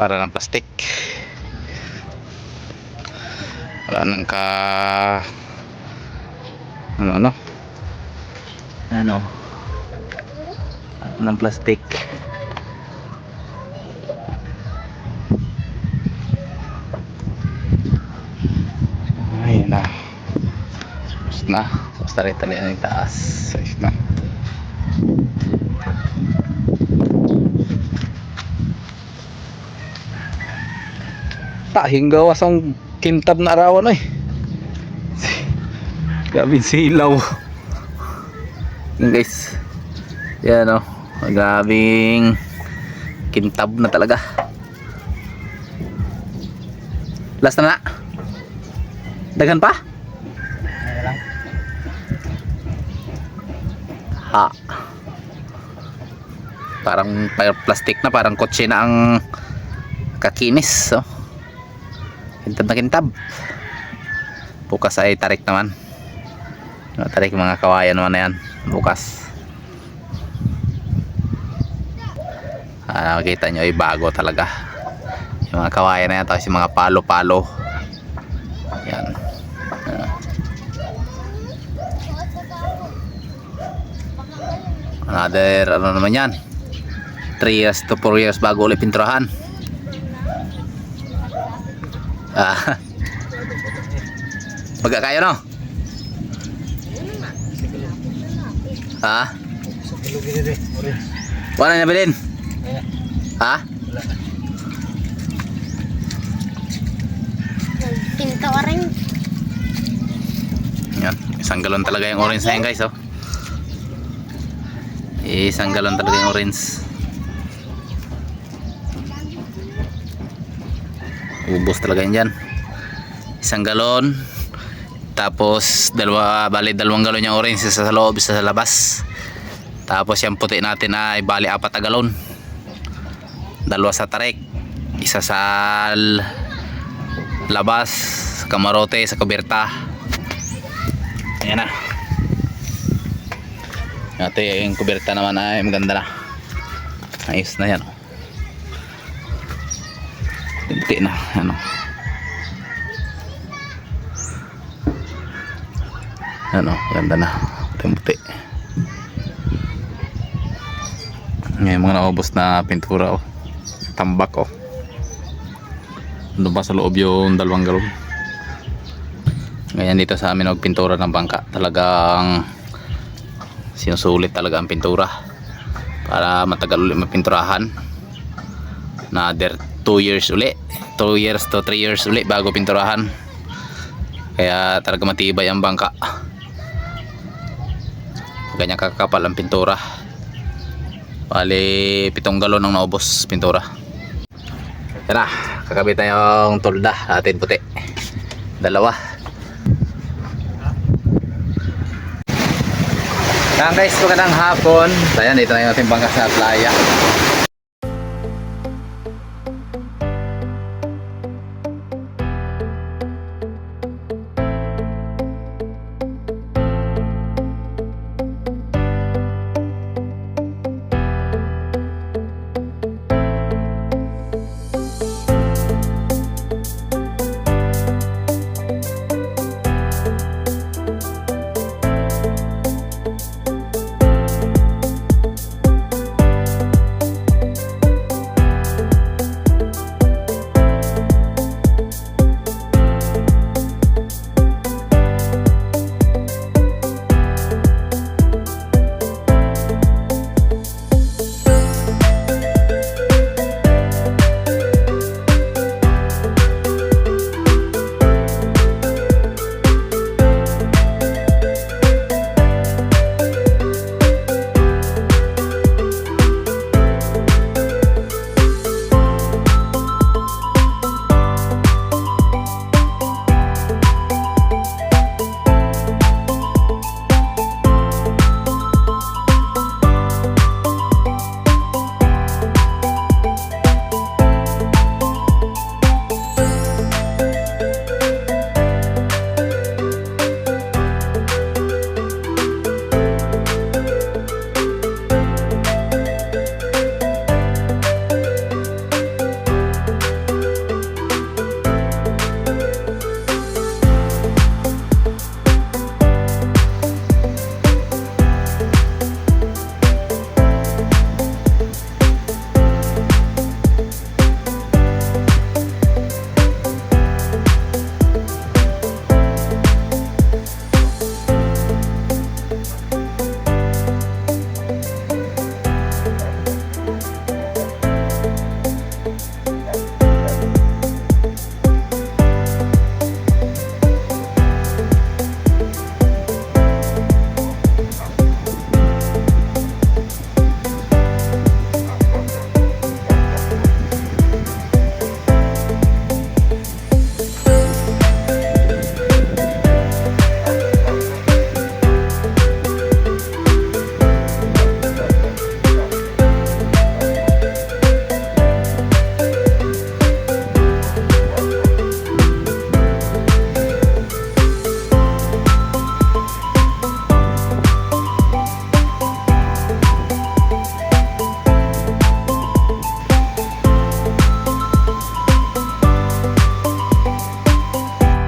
para ng plastic. Wala nang ka ano ano? Ano? Ng plastic. Ayun na. Tapos na. Basta rin tali ang taas. Ayos na tahing gawas ang kintab na arawan ay gabing silaw guys. Yan o gabing kintab na talaga. Last na na daghan pa? Ha. Parang pa- plastic na parang kotse na ang kakinis oh. Kintab na kintab. Bukas ay tarik naman. Ano, tarik mga kawayan naman na yan. Bukas. Ah, makikita nyo ay bago talaga. Yung mga kawayan na yan tapos yung mga palo palo yan. Ah. another ano naman yan? 3 years to 4 years bago ulit pinturahan ah Baga kayo no? Ha? Wala na bilin? Ha? Pinto rin. Yan. Isang galon talaga yung orange na yan guys oh. Isang galon talaga yung orange. Ubus talaga yan dyan. Isang galon. Tapos dalawa, bali dalawang galon yung orange isa sa loob, isa sa labas. Tapos yung puti natin ay bali apat na galon. Dalawa sa tarik. Isa sa labas, sa kamarote, sa kubirta. Ayan na. Ate, yung kubirta naman ay maganda na. Ayos na yan. oh. Hindi na. Ano. Ano, ganda na. Puti-puti. Ngayon mga naubos na pintura oh. Tambak oh. Doon pa sa loob yung dalawang galon. Ngayon dito sa amin magpintura ng bangka. Talagang sinusulit talaga ang pintura para matagal ulit mapinturahan. Another 2 years uli. 2 years to 3 years uli bago pinturahan. Kaya talaga matibay ang bangka. Ganyan kakapal ang pintura. Bali, pitong galon ang naubos pintura. Yan na, kakabit na yung tolda atin puti. Dalawa. Yan guys, magandang hapon. So, Ayan, dito na yung ating bangka sa playa.